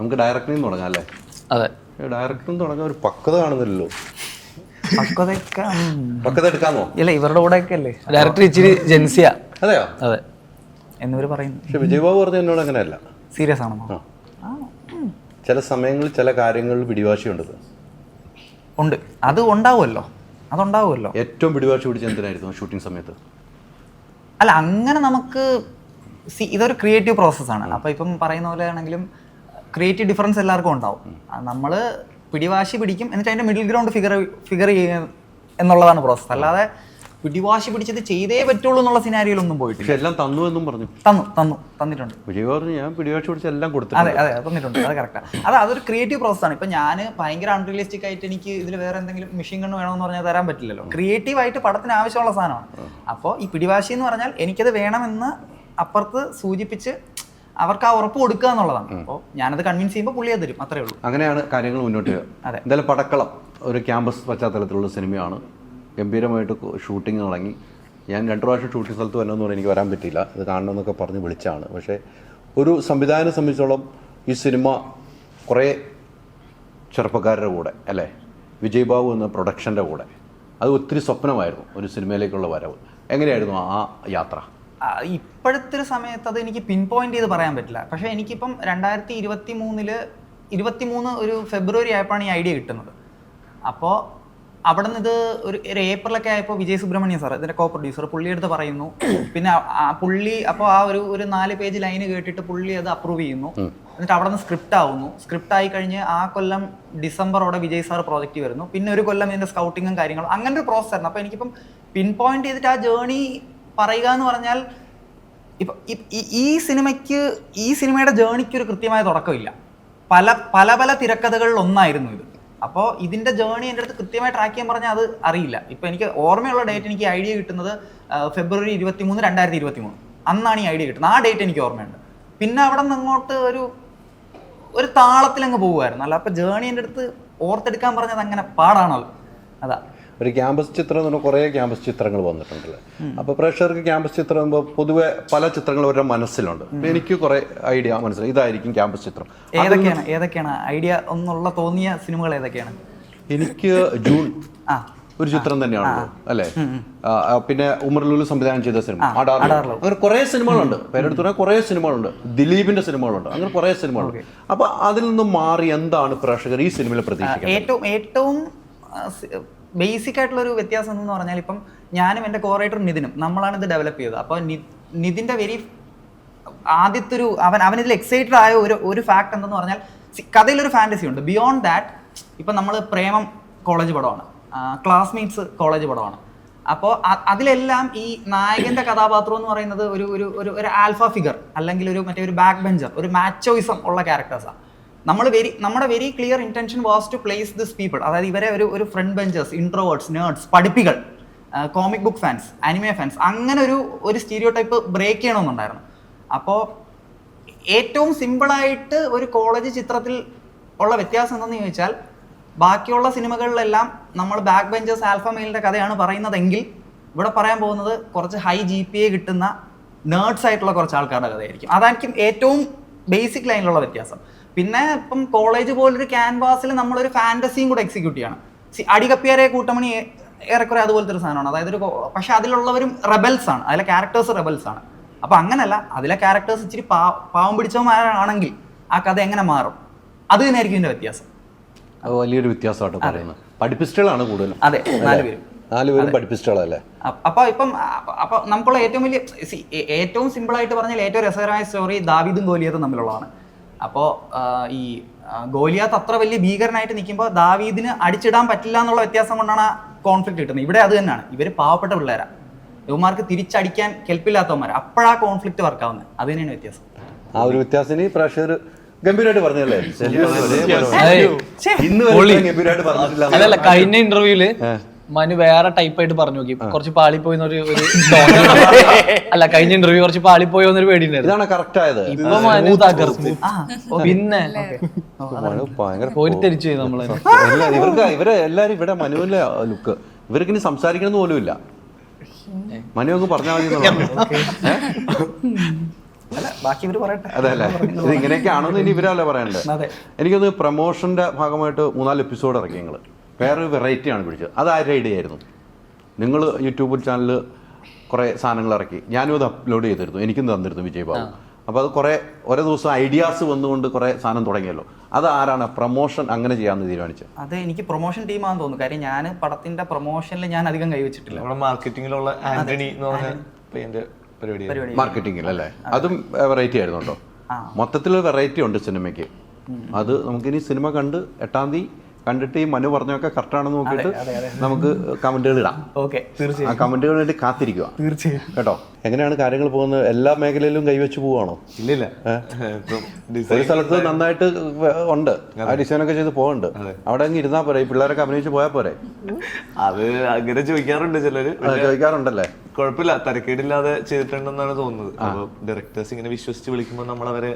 നമുക്ക് ഡയറക്ടറിൽ നിന്ന് തുടങ്ങാം അല്ലേ? അതെ. ഡയറക്ടറിൽ നിന്ന് തുടങ്ങാൻ ഒരു പക്വത കാണുന്നില്ലല്ലോ. പക്വതയൊക്കെ. പക്വത എടുക്കാമോ? ഇല്ല ഇവരുടെ കൂടെയൊക്കെ അല്ലേ? ഡയറക്ടർ ഇച്ചിരി ജെൻസിയാ. അതെയോ? അതെ. എന്നിവർ പറയുന്നു പക്ഷെ വിജയബാബു പറഞ്ഞ എന്നോട് അങ്ങനെയല്ല. സീരിയസ് ആണോ? ആ. ചില സമയങ്ങളിൽ ചില കാര്യങ്ങളിൽ പിടിവാശിയുണ്ട് ഉണ്ട്. അത് ഉണ്ടാവുമല്ലോ. അതുണ്ടാവുമല്ലോ. ഏറ്റവും പിടിവാശി പിടിച്ച എന്തിനായിരുന്നു ഷൂട്ടിംഗ് സമയത്ത്? അല്ല അങ്ങനെ നമുക്ക് ഇതൊരു ക്രിയേറ്റീവ് പ്രോസസ്സാണ് അപ്പോൾ ഇപ്പം പറയുന്ന പോലെ ആണെങ്കിലും ക്രിയേറ്റീവ് ഡിഫറൻസ് എല്ലാവർക്കും ഉണ്ടാവും. നമ്മൾ പിടിവാശി പിടിക്കും എന്നിട്ട് അതിന്റെ മിഡിൽ ഗ്രൗണ്ട് ഫിഗർ ഫിഗർ ചെയ്യുക എന്നുള്ളതാണ് പ്രോസസ്സ് അല്ലാതെ പിടിവാശി പിടിച്ചത് ചെയ്തേ പറ്റുള്ളൂ എന്നുള്ള സിനാരിയിലൊന്നും പോയിട്ടില്ല. എല്ലാം തന്നു എന്നും പറഞ്ഞു. തന്നു തന്നു തന്നിട്ടുണ്ട്. പറഞ്ഞു ഞാൻ പിടിവാശി പിടിച്ച എല്ലാം അതെ കൊടുത്തിട്ടുണ്ട്. അതെ അത് തന്നിട്ടുണ്ട്. അത് കറക്റ്റാണ് അത് അതൊരു ക്രിയേറ്റീവ് പ്രോസസ്സാണ് ഇപ്പം ഞാൻ ഭയങ്കര അൺറിയലിസ്റ്റിക് ആയിട്ട് എനിക്ക് ഇതിൽ വേറെ എന്തെങ്കിലും മെഷീൻ കണ്ണ് വേണമെന്ന് പറഞ്ഞാൽ തരാൻ പറ്റില്ലല്ലോ. ക്രിയേറ്റീവ് ആയിട്ട് പടത്തിന് ആവശ്യമുള്ള സാധനമാണ്. അപ്പോൾ ഈ പിടിവാശി എന്ന് പറഞ്ഞാൽ എനിക്കത് വേണമെന്ന് അപ്പുറത്ത് സൂചിപ്പിച്ച് അവർക്ക് ആ ഉറപ്പ് കൊടുക്കുക എന്നുള്ളതാണ്. അപ്പോൾ ഞാനത് കൺവിൻസ് ചെയ്യുമ്പോൾ പുള്ളി അത് തരും. അത്രേ ഉള്ളൂ. അങ്ങനെയാണ് കാര്യങ്ങൾ മുന്നോട്ട് അതെ. എന്തായാലും പടക്കളം ഒരു ക്യാമ്പസ് പശ്ചാത്തലത്തിലുള്ള സിനിമയാണ്. ഗംഭീരമായിട്ട് ഷൂട്ടിംഗ് തുടങ്ങി. ഞാൻ രണ്ട് പ്രാവശ്യം ഷൂട്ടിംഗ് സ്ഥലത്ത് വരണമെന്ന് പറഞ്ഞാൽ എനിക്ക് വരാൻ പറ്റിയില്ല. ഇത് കാണണമെന്നൊക്കെ പറഞ്ഞ് വിളിച്ചാണ്. പക്ഷേ ഒരു സംവിധായകനെ സംബന്ധിച്ചോളം ഈ സിനിമ കുറേ ചെറുപ്പക്കാരുടെ കൂടെ അല്ലേ? വിജയ് ബാബു എന്ന പ്രൊഡക്ഷന്റെ കൂടെ. അത് ഒത്തിരി സ്വപ്നമായിരുന്നു ഒരു സിനിമയിലേക്കുള്ള വരവ്. എങ്ങനെയായിരുന്നു ആ യാത്ര? ഇപ്പോഴത്തെ ഒരു സമയത്ത് അത് എനിക്ക് പിൻ പോയിന്റ് ചെയ്ത് പറയാൻ പറ്റില്ല. പക്ഷെ എനിക്കിപ്പം രണ്ടായിരത്തി ഇരുപത്തി മൂന്നിൽ ഇരുപത്തി മൂന്ന് ഒരു ഫെബ്രുവരി ആയപ്പോഴാണ് ഈ ഐഡിയ കിട്ടുന്നത്. അപ്പോൾ അവിടെ നിന്ന് ഇത് ഒരു ഒരു ഏപ്രിലൊക്കെ ആയപ്പോൾ വിജയ് സുബ്രഹ്മണ്യം സാർ ഇതിന്റെ കോ പ്രൊഡ്യൂസർ പുള്ളിയെടുത്ത് പറയുന്നു. പിന്നെ പുള്ളി അപ്പോൾ ആ ഒരു ഒരു നാല് പേജ് ലൈന് കേട്ടിട്ട് പുള്ളി അത് അപ്രൂവ് ചെയ്യുന്നു. എന്നിട്ട് അവിടെ നിന്ന് സ്ക്രിപ്റ്റ് ആവുന്നു. സ്ക്രിപ്റ്റ് ആയി കഴിഞ്ഞ് ആ കൊല്ലം ഡിസംബറോടെ വിജയ് സാർ പ്രോജക്റ്റ് വരുന്നു. പിന്നെ ഒരു കൊല്ലം ഇതിന്റെ സ്കൗട്ടിങ്ങും കാര്യങ്ങളും. അങ്ങനെ ഒരു പ്രോസസ് ആയിരുന്നു. അപ്പോൾ എനിക്കിപ്പം പിൻ പോയിന്റ് ചെയ്തിട്ട് ആ ജേണി പറയുക എന്ന് പറഞ്ഞാൽ ഇപ്പം ഈ- സിനിമയ്ക്ക് ഈ സിനിമയുടെ ജേണിക്ക് ഒരു കൃത്യമായ തുടക്കമില്ല. പല പല പല തിരക്കഥകളിൽ ഒന്നായിരുന്നു ഇത്. അപ്പോൾ ഇതിന്റെ ജേണി എന്റെ അടുത്ത് കൃത്യമായി ട്രാക്ക് ചെയ്യാൻ പറഞ്ഞാൽ അത് അറിയില്ല. ഇപ്പം എനിക്ക് ഓർമ്മയുള്ള ഡേറ്റ് എനിക്ക് ഐഡിയ കിട്ടുന്നത് ഫെബ്രുവരി ഇരുപത്തി മൂന്ന് രണ്ടായിരത്തി ഇരുപത്തി മൂന്ന് അന്നാണ് ഈ ഐഡിയ കിട്ടുന്നത്. ആ ഡേറ്റ് എനിക്ക് ഓർമ്മയുണ്ട്. പിന്നെ അവിടെ നിന്ന് അങ്ങോട്ട് ഒരു ഒരു താളത്തിലങ്ങ് പോകുമായിരുന്നു അല്ല അപ്പോൾ ജേണി എന്റെ അടുത്ത് ഓർത്തെടുക്കാൻ പറഞ്ഞത് അങ്ങനെ പാടാണല്ലോ അതാ. ഒരു ക്യാമ്പസ് ചിത്രം എന്ന് പറഞ്ഞാൽ കുറേ ക്യാമ്പസ് ചിത്രങ്ങൾ വന്നിട്ടുണ്ടല്ലേ? അപ്പോൾ പ്രേക്ഷകർക്ക് ക്യാമ്പസ് ചിത്രം ആകുമ്പോൾ പൊതുവെ പല ചിത്രങ്ങൾ അവരുടെ മനസ്സിലുണ്ട്. എനിക്ക് കുറേ ഐഡിയ മനസ്സിലായി. ഇതായിരിക്കും ക്യാമ്പസ് ചിത്രം. ഏതൊക്കെയാണ്? ഏതൊക്കെയാണ്? ഐഡിയ ഒന്നുള്ള തോന്നിയ സിനിമകൾ ഏതൊക്കെയാണ്? എനിക്ക് ജൂൺ ഒരു ചിത്രം തന്നെയാണ് അല്ലേ? പിന്നെ ഉമർ ലുലു സംവിധാനം ചെയ്ത സിനിമ അടാർ അങ്ങനെ കുറേ സിനിമകളുണ്ട്. പേരെടുത്ത് പറഞ്ഞാൽ കുറേ സിനിമകളുണ്ട്. ദിലീപിന്റെ സിനിമകളുണ്ട്. അങ്ങനെ കുറേ സിനിമകളുണ്ട്. അപ്പൊ അതിൽ നിന്നും മാറി എന്താണ് പ്രേക്ഷകർ ഈ സിനിമയിൽ പ്രതീക്ഷിക്കുന്നത് ഏറ്റവും ഏറ്റവും ബേസിക് ആയിട്ടുള്ള ഒരു വ്യത്യാസം എന്ന് പറഞ്ഞാൽ ഇപ്പം ഞാനും എന്റെ കോറേറ്ററും നിതിനും നമ്മളാണ് ഇത് ഡെവലപ്പ് ചെയ്തത്. അപ്പോൾ നിതിന്റെ വെരി ആദ്യത്തെ ഒരു അവൻ അവൻ ഇതിൽ എക്സൈറ്റഡ് ആയ ഒരു ഒരു ഫാക്ട് എന്തെന്ന് പറഞ്ഞാൽ കഥയിലൊരു ഫാന്റസി ഉണ്ട്. ബിയോണ്ട് ദാറ്റ് ഇപ്പം നമ്മൾ പ്രേമം കോളേജ് പടമാണ്. ക്ലാസ്മേറ്റ്സ് കോളേജ് പടമാണ്. അപ്പോൾ അതിലെല്ലാം ഈ നായകന്റെ കഥാപാത്രം എന്ന് പറയുന്നത് ഒരു ഒരു ഒരു ആൽഫ ഫിഗർ അല്ലെങ്കിൽ ഒരു മറ്റേ ഒരു ബാക്ക് ബെഞ്ചർ ഒരു മാച്ചോയിസം ഉള്ള ക്യാരക്ടേഴ്സാണ് നമ്മൾ വെരി നമ്മുടെ very clear intention was to place this people അതായത് ഇവരെ ഒരു ഒരു front benchers introverts nerds പഠിപ്പികൾ comic book fans anime fans അങ്ങനെ ഒരു ഒരു സ്റ്റീരിയോ ടൈപ്പ് ബ്രേക്ക് ചെയ്യണമെന്നുണ്ടായിരുന്നു. അപ്പോൾ ഏറ്റവും സിമ്പിളായിട്ട് ഒരു കോളേജ് ചിത്രത്തിൽ ഉള്ള വ്യത്യാസം എന്തെന്ന് ചോദിച്ചാൽ ബാക്കിയുള്ള സിനിമകളിലെല്ലാം നമ്മൾ ബാക്ക് ബെഞ്ചേഴ്സ് ആൽഫ മെയിലിന്റെ കഥയാണ് പറയുന്നതെങ്കിൽ ഇവിടെ പറയാൻ പോകുന്നത് കുറച്ച് ഹൈ ജി പി എ കിട്ടുന്ന നേർഡ്സ് ആയിട്ടുള്ള കുറച്ച് ആൾക്കാരുടെ കഥയായിരിക്കും. അതായിരിക്കും ഏറ്റവും ബേസിക് ലൈനിലുള്ള വ്യത്യാസം. പിന്നെ ഇപ്പം കോളേജ് പോലൊരു ക്യാൻവാസിൽ നമ്മളൊരു ഫാന്റസിയും കൂടെ എക്സിക്യൂട്ട് ചെയ്യണം. സി അടികപ്പിയാരെ കൂട്ടമണി ഏറെക്കുറെ അതുപോലത്തെ ഒരു സാധനമാണ്. അതായത് ഒരു പക്ഷേ അതിലുള്ളവരും റെബൽസ് ആണ്. അതിലെ ക്യാരക്ടേഴ്സ് റെബൽസ് ആണ്. അപ്പം അങ്ങനല്ല അതിലെ ക്യാരക്ടേഴ്സ് ഇച്ചിരി പാ പാവം പിടിച്ചവന്മാരാണെങ്കിൽ ആ കഥ എങ്ങനെ മാറും? അത് തന്നെയായിരിക്കും ഇതിന്റെ വ്യത്യാസം. അത് വലിയൊരു വ്യത്യാസമായിട്ട് പറയുന്നത് പഠിപ്പിസ്റ്റുകളാണ് കൂടുതലും. അതെ നാല് നാലുപേരും പഠിപ്പിസ്റ്റുകളല്ലേ? അപ്പൊ ഇപ്പം അപ്പൊ നമുക്കുള്ള ഏറ്റവും വലിയ ഏറ്റവും സിമ്പിൾ ആയിട്ട് പറഞ്ഞാൽ ഏറ്റവും രസകരമായ സ്റ്റോറി ദാവിദും ഗോലിയതും തമ്മിലുള്ളതാണ്. അപ്പോൾ ഈ ഗോലിയാത്ത് അത്ര വലിയ ഭീകരനായിട്ട് നിൽക്കുമ്പോൾ ദാവീദിന് അടിച്ചിടാൻ പറ്റില്ല എന്നുള്ള വ്യത്യാസം കൊണ്ടാണ് ആ കോൺഫ്ലിക്ട് കിട്ടുന്നത്. ഇവിടെ അത് തന്നെയാണ്. ഇവർ പാവപ്പെട്ട പിള്ളേരാണ് ഇവന്മാർക്ക് തിരിച്ചടിക്കാൻ കെൽപ്പില്ലാത്തവന്മാർ അപ്പോഴാ കോൺഫ്ലിക്ട് വർക്കാവുന്നത് അത് തന്നെയാണ് വ്യത്യാസം. ആ ഒരു വ്യത്യാസത്തിന് പ്രഷർ പ്രേക്ഷകർ ഗംഭീരമായിട്ട് പറഞ്ഞല്ലേ. ഇന്ന് ഗംഭീരമായിട്ട് പറഞ്ഞിട്ടില്ല. അതല്ല കഴിഞ്ഞ ഇന്റർവ്യൂൽ മനു വേറെ ടൈപ്പ് ആയിട്ട് പറഞ്ഞു നോക്കി. കുറച്ച് പാളിപ്പോയി എന്നൊരു ഒരു തോന്നൽ. അല്ല കഴിഞ്ഞ ഇന്റർവ്യൂ കുറച്ച് പാളിപ്പോയോ എന്നൊരു പേടിയുണ്ടായിരുന്നു. ഇതാണ് കറക്റ്റ് ആയത്. ഇപ്പൊ മനു തകർത്ത്. പിന്നെ. മനു ഭയങ്കര കോരിത്തെരിച്ചു പോയി നമ്മൾ. എല്ലാ ഇവർക്ക് ഇവരെ എല്ലാരും ഇവിടെ മനുവിന്റെ ലുക്ക് ഇവർക്ക് ഇനി സംസാരിക്കണം പോലും ഇല്ല. മനു അങ്ങ് പറഞ്ഞാൽ മതി എന്നുള്ളതാണ്. ഏ? അല്ല ബാക്കി ഇവർ പറയട്ടെ. അതെ അല്ലേ? ഇത് ഇങ്ങനെയൊക്കെയാണെന്ന് ഇനി ഇവരല്ലേ പറയണ്ടേ? അതെ. എനിക്കൊന്ന് പ്രൊമോഷന്റെ ഭാഗമായിട്ട് മൂന്നാൽ എപ്പിസോഡ് ഇറക്കി നിങ്ങൾ വേറൊരു വെറൈറ്റിയാണ് പിടിച്ചത്. അത് ആരുടെ ഐഡിയ ആയിരുന്നു? നിങ്ങൾ യൂട്യൂബ് ചാനൽ കുറേ സാധനങ്ങൾ ഇറക്കി. ഞാനും അത് അപ്ലോഡ് ചെയ്തിരുന്നു. എനിക്കും തന്നിരുന്നു വിജയ് ബാബു. അപ്പോൾ അത് കുറേ ഓരോ ദിവസം ഐഡിയാസ് വന്നുകൊണ്ട് കുറേ സാധനം തുടങ്ങിയല്ലോ. അത് ആരാണ് പ്രൊമോഷൻ അങ്ങനെ ചെയ്യാമെന്ന് തീരുമാനിച്ചത്? അത് എനിക്ക് പ്രൊമോഷൻ ടീമാണെന്ന് തോന്നുന്നു. കാര്യം ഞാൻ പടത്തിന്റെ പ്രൊമോഷനിൽ ഞാൻ അധികം കൈവച്ചിട്ടില്ല. നമ്മുടെ മാർക്കറ്റിംഗിലുള്ള ആന്റണി എന്ന് പറഞ്ഞ പരിപാടി മാർക്കറ്റിംഗിൽ അല്ലേ? അതും. വെറൈറ്റി ആയിരുന്നുണ്ടോ ആ. മൊത്തത്തിൽ വെറൈറ്റി ഉണ്ട് സിനിമയ്ക്ക്. അത് നമുക്കിനി സിനിമ കണ്ട് എട്ടാം തീയതി കണ്ടിട്ട് ഈ മനു പറഞ്ഞൊക്കെ കറക്റ്റാണെന്ന് നോക്കിയിട്ട് നമുക്ക് കമന്റുകൾ ഇടാം. ഓക്കെ ആ കമന്റുകൾ വേണ്ടി കാത്തിരിക്കുക തീർച്ചയായും. കേട്ടോ? എങ്ങനെയാണ് കാര്യങ്ങൾ പോകുന്നത്? എല്ലാ മേഖലയിലും കൈവച്ച് പോവാണോ ഇല്ലില്ല. ഒരു സ്ഥലത്ത് നന്നായിട്ട് ഉണ്ട്. ആ ഡിസൈനൊക്കെ ചെയ്ത് പോകുന്നുണ്ട് അവിടെ അങ്ങ് ഇരുന്നാ പോരെ. ഈ പിള്ളേരൊക്കെ അഭിനയിച്ച് പോയാൽ പോരെ. അത് അങ്ങനെ ചോദിക്കാറുണ്ട് ചിലര്. ചോദിക്കാറുണ്ടല്ലേ? കുഴപ്പമില്ല. തരക്കേടില്ലാതെ ചെയ്തിട്ടുണ്ടെന്നാണ് തോന്നുന്നത്. അപ്പൊ ഡയറക്ടേഴ്സ് ഇങ്ങനെ വിശ്വസിച്ച് വിളിക്കുമ്പോൾ നമ്മൾ അവരെ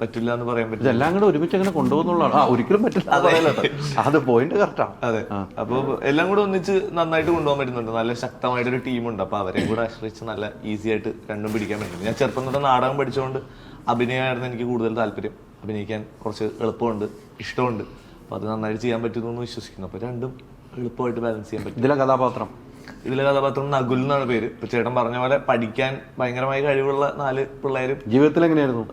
പറ്റില്ല എന്ന് പറയാൻ പറ്റില്ല. എല്ലാം കൂടെ ഒരുമിച്ച് അങ്ങനെ കൊണ്ടുപോകുന്നുള്ളതാണ്. ആ ഒരിക്കലും പറ്റില്ല അത്. പോയിന്റ് കറക്റ്റാണ് അതെ. അപ്പൊ എല്ലാം കൂടെ ഒന്നിച്ച് നന്നായിട്ട് കൊണ്ടുപോകാൻ പറ്റുന്നുണ്ട്. നല്ല ശക്തമായിട്ടൊരു ടീമുണ്ട് അപ്പൊ അവരെയും കൂടെ ആശ്രയിച്ച് നല്ല ഈസി ആയിട്ട് രണ്ടും പിടിക്കാൻ പറ്റും ഞാൻ ചെറുപ്പം തൊട്ട് നാടകം പഠിച്ചുകൊണ്ട് അഭിനയമായിരുന്നു എനിക്ക് കൂടുതൽ താല്പര്യം. അഭിനയിക്കാൻ കുറച്ച് എളുപ്പമുണ്ട് ഇഷ്ടമുണ്ട്. അപ്പൊ അത് നന്നായിട്ട് ചെയ്യാൻ പറ്റുന്നു എന്ന് വിശ്വസിക്കുന്നു. അപ്പൊ രണ്ടും എളുപ്പമായിട്ട് ബാലൻസ് ചെയ്യാൻ പറ്റും. ഇതിലെ കഥാപാത്രം? ഇതിലെ കഥാപാത്രം നകുൽ എന്നാണ് പേര്. ഇപ്പൊ ചേട്ടൻ പറഞ്ഞ പോലെ പഠിക്കാൻ ഭയങ്കരമായി കഴിവുള്ള നാല് പിള്ളേരും ജീവിതത്തിൽ എങ്ങനെയായിരുന്നു?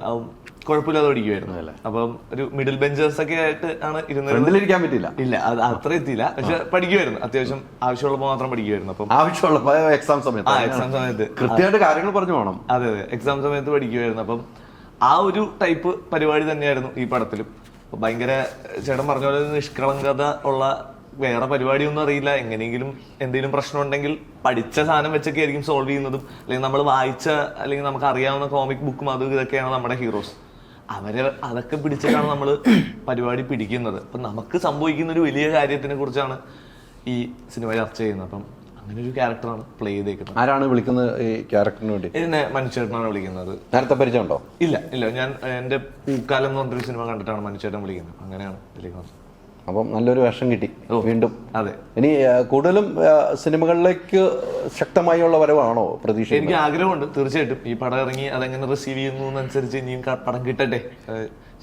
കുഴപ്പമില്ലാതെ പഠിക്കുമായിരുന്നു അപ്പം ഒരു മിഡിൽ ബെഞ്ചേഴ്സ് ഒക്കെ ആയിട്ട് ആണ് ഇരുന്നത്. ഇരിക്കാൻ പറ്റില്ല ഇല്ല അത് അത്ര എത്തിയില്ല. പക്ഷെ പഠിക്കുമായിരുന്നു അത്യാവശ്യം ആവശ്യമുള്ളപ്പോൾ മാത്രം പഠിക്കുമായിരുന്നു അപ്പം ആവശ്യമുള്ളപ്പോൾ എക്സാം സമയത്ത്. ആ എക്സാം സമയത്ത്. കൃത്യമായിട്ട് കാര്യങ്ങൾ പറഞ്ഞു പോകണം അതെ അതെ. എക്സാം സമയത്ത് പഠിക്കുമായിരുന്നു അപ്പം ആ ഒരു ടൈപ്പ് പരിപാടി തന്നെയായിരുന്നു ഈ പടത്തിലും. ഭയങ്കര ചേട്ടൻ പറഞ്ഞ പോലെ നിഷ്കളങ്കത ഉള്ള വേറെ പരിപാടിയൊന്നും അറിയില്ല. എങ്ങനെയെങ്കിലും എന്തെങ്കിലും പ്രശ്നം ഉണ്ടെങ്കിൽ പഠിച്ച സാധനം വെച്ചൊക്കെ ആയിരിക്കും സോൾവ് ചെയ്യുന്നതും. അല്ലെങ്കിൽ നമ്മൾ വായിച്ച അല്ലെങ്കിൽ നമുക്ക് അറിയാവുന്ന കോമിക് ബുക്കും അതും ഇതൊക്കെയാണ് നമ്മുടെ ഹീറോസ് അവരെ അതൊക്കെ പിടിച്ചിട്ടാണ് നമ്മൾ പരിപാടി പിടിക്കുന്നത്. അപ്പം നമുക്ക് സംഭവിക്കുന്ന ഒരു വലിയ കാര്യത്തിനെ കുറിച്ചാണ് ഈ സിനിമ ചർച്ച ചെയ്യുന്നത്. അപ്പം അങ്ങനെ ഒരു ക്യാരക്ടറാണ് പ്ലേ ചെയ്തേക്കുന്നത്. ആരാണ് വിളിക്കുന്നത് ഈ ക്യാരക്ടറിന് വേണ്ടി? എന്നെ മനുഷ്യനാണ് വിളിക്കുന്നത്. നേരത്തെ പരിചയമുണ്ടോ? ഇല്ല ഇല്ല. ഞാൻ എന്റെ പൂക്കാലം എന്ന് പറഞ്ഞൊരു സിനിമ കണ്ടിട്ടാണ് മനുഷ്യട്ടൻ വിളിക്കുന്നത്. അങ്ങനെയാണ് ഇതിലേക്ക് വന്നത്. അപ്പം നല്ലൊരു വേഷം കിട്ടി. വീണ്ടും. അതെ. ഇനി കൂടുതലും സിനിമകളിലേക്ക് ശക്തമായുള്ള വരവാണോ പ്രതീക്ഷ എനിക്ക് ആഗ്രഹമുണ്ട് തീർച്ചയായിട്ടും. ഈ പടം ഇറങ്ങി അതെങ്ങനെ റിസീവ് ചെയ്യുന്നു അനുസരിച്ച് ഇനിയും പടം കിട്ടട്ടെ.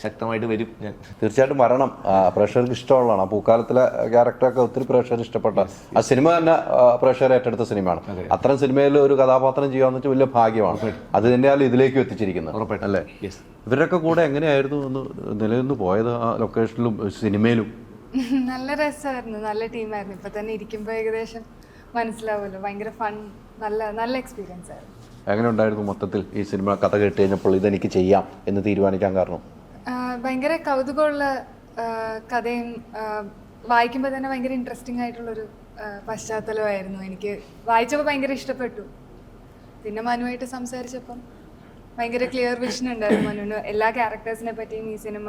ശക്തമായിട്ട് വരും ഞാൻ. തീർച്ചയായിട്ടും വരണം. പ്രേക്ഷകർക്ക് ഇഷ്ടമുള്ളതാണ്. ആ പൂക്കാലത്തിലെ ക്യാരക്ടറൊക്കെ ഒത്തിരി പ്രേക്ഷകർ ഇഷ്ടപ്പെട്ട ആ സിനിമ തന്നെ പ്രേക്ഷകർ ഏറ്റെടുത്ത സിനിമയാണ്. അത്തരം സിനിമയിൽ ഒരു കഥാപാത്രം ചെയ്യാന്ന് വെച്ചാൽ വലിയ ഭാഗ്യമാണ്. അത് തന്നെയാണ് ഇതിലേക്ക് എത്തിച്ചിരിക്കുന്നത് അല്ലേ? ഇവരൊക്കെ കൂടെ എങ്ങനെയായിരുന്നു ഒന്ന് നിലനിന്ന് പോയത് ആ ലൊക്കേഷനിലും സിനിമയിലും? നല്ല രസമായിരുന്നു. നല്ല ടീമായിരുന്നു. ഇപ്പൊ തന്നെ ഇരിക്കുമ്പോൾ ഏകദേശം മനസ്സിലാവുമല്ലോ. ഭയങ്കര ഫൺ നല്ല നല്ല എക്സ്പീരിയൻസ് ആയിരുന്നു. എങ്ങനെ ഉണ്ടായിരുന്നു മൊത്തത്തിൽ ഈ സിനിമ കഥ കേട്ട് കഴിഞ്ഞപ്പോൾ ഇതെനിക്ക് ചെയ്യാം എന്ന് തീരുമാനിക്കാൻ കാരണം? ഭയങ്കര കൗതുകമുള്ള കഥയും വായിക്കുമ്പോൾ തന്നെ ഭയങ്കര ഇൻട്രസ്റ്റിംഗ് ആയിട്ടുള്ളൊരു പശ്ചാത്തലമായിരുന്നു. എനിക്ക് വായിച്ചപ്പോൾ ഭയങ്കര ഇഷ്ടപ്പെട്ടു. പിന്നെ മനുവായിട്ട് സംസാരിച്ചപ്പം ഭയങ്കര ക്ലിയർ വിഷൻ ഉണ്ടായിരുന്നു മനുവിന്. എല്ലാ ക്യാരക്ടേഴ്സിനെ പറ്റിയും ഈ സിനിമ